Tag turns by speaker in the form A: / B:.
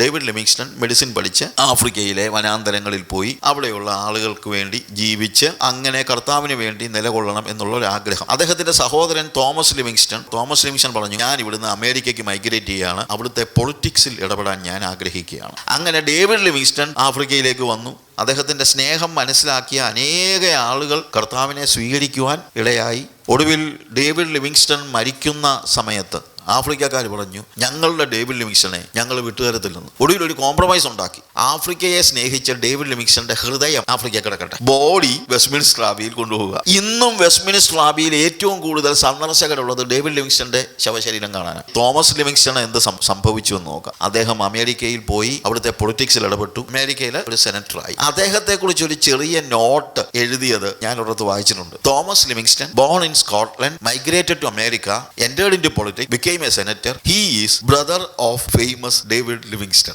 A: David ലിമിങ്സ്റ്റൺ medicine പഠിച്ച് ആഫ്രിക്കയിലെ വനാന്തരങ്ങളിൽ പോയി അവിടെയുള്ള ആളുകൾക്ക് വേണ്ടി ജീവിച്ച് അങ്ങനെ കർത്താവിന് വേണ്ടി നിലകൊള്ളണം എന്നുള്ള ഒരു ആഗ്രഹം അദ്ദേഹത്തിന്റെ സഹോദരൻ തോമസ് ലിമിങ്സ്റ്റൺ തോമസ് ലിമിങ്സ്റ്റൺ പറഞ്ഞു ഞാൻ ഇവിടുന്ന് അമേരിക്കയ്ക്ക് മൈഗ്രേറ്റ് ചെയ്യുകയാണ് അവിടുത്തെ പൊളിറ്റിക്സിൽ ഇടപെടാൻ ഞാൻ ആഗ്രഹിക്കുകയാണ്. അങ്ങനെ ഡേവിഡ് ലിമിങ്സ്റ്റൺ ആഫ്രിക്കയിലേക്ക് വന്നു. അദ്ദേഹത്തിന്റെ സ്നേഹം മനസ്സിലാക്കിയ അനേക ആളുകൾ കർത്താവിനെ സ്വീകരിക്കുവാൻ ഇടയായി. ഒടുവിൽ ഡേവിഡ് ലിവിങ്സ്റ്റൺ മരിക്കുന്ന സമയത്ത് ആഫ്രിക്കക്കാർ പറഞ്ഞു ഞങ്ങളുടെ ഡേവിഡ് ലിമിക്സണെ ഞങ്ങൾ വിട്ടുതരത്തില്ലെന്ന് ഒടുവിൽ ഒരു കോംപ്രമൈസ് ഉണ്ടാക്കി. ആഫ്രിക്കയെ സ്നേഹിച്ച ഡേവിഡ് ലിമിക്സന്റെ ഹൃദയം ആഫ്രിക്ക കിടക്കട്ടെ. ബോഡി വെസ്റ്റ്മിനിസ്റ്റർ ആബിയിൽ കൊണ്ടുപോവുക. ഇന്നും വെസ്റ്റ്മിനിസ്റ്റർ ആബിയിൽ ഏറ്റവും കൂടുതൽ സന്ദർശകരുള്ളത് ഡേവിഡ് ലിമിക്സന്റെ ശവശരീരം കാണാനാണ്. തോമസ് ലിവിങ്സ്റ്റൺ എന്ത് സംഭവിച്ചു എന്ന് നോക്കാം. അദ്ദേഹം അമേരിക്കയിൽ പോയി അവിടുത്തെ പൊളിറ്റിക്സിൽ ഇടപെട്ടു. അമേരിക്കയിലെ ഒരു സെനറ്ററായി അദ്ദേഹത്തെ കുറിച്ച് ഒരു ചെറിയ നോട്ട് എഴുതിയത് ഞാൻ ഒരിടത്ത് വായിച്ചിട്ടുണ്ട്. Thomas Livingston born in Scotland migrated to America എന്റെ politics politics became a senator he is brother of famous david livingston